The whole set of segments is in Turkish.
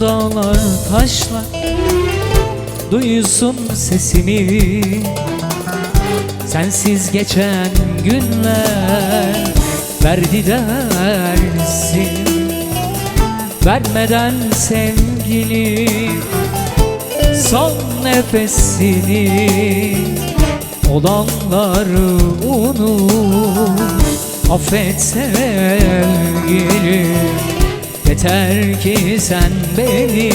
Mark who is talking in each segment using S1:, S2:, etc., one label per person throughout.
S1: dağlar taşlar. Duysun sesimi. Sensiz geçen günler Verdi dersin Vermeden sevgili Son nefesini Olanları unut. Affet sevgilim Yeter ki sen beni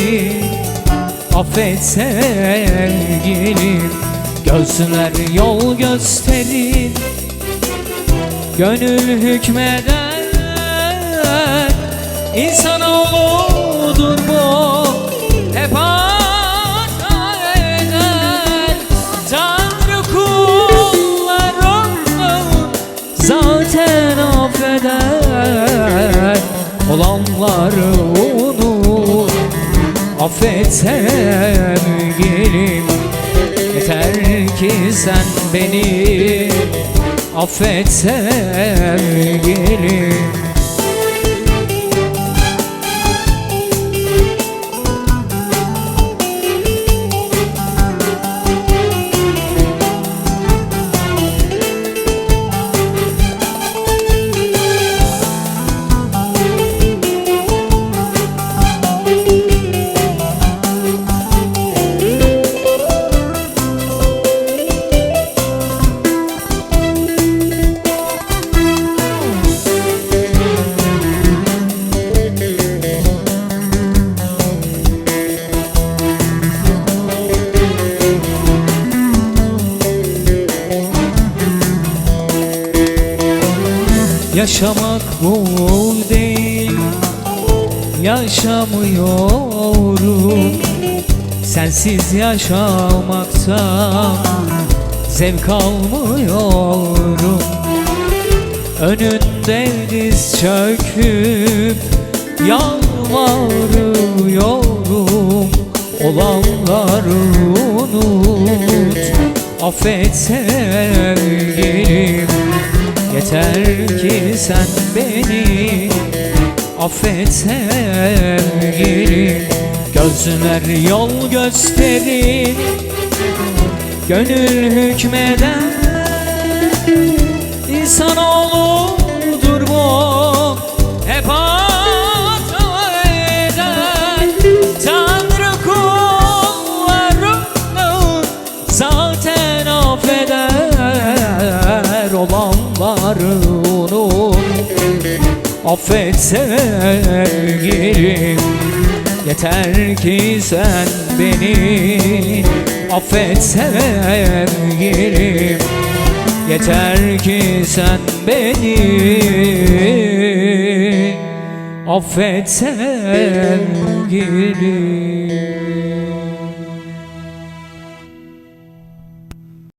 S1: Affet sevgilim. Gözler yol gösterir Gönül hükmeder İnsanoğludur bu Olanları unut. Affet sevgilim Yeter ki sen beni Affet sevgilim Yaşamak bu değil. Yaşamıyorum. Sensiz yaşamaktan Zevk almıyorum. Önünde diz çöküp Yalvarıyorum. Olanları unut. Affet sevgilim. Yeter ki sen beni affet sevgilim. Gözler yol gösterir Gönül hükmeden İnsanoğludur bu Hep hata eder. Tanrı kullarını Zaten affeder Olanları Affet sevgilim. Yeter ki sen beni Affet sevgilim. Yeter ki sen beni Affet sevgilim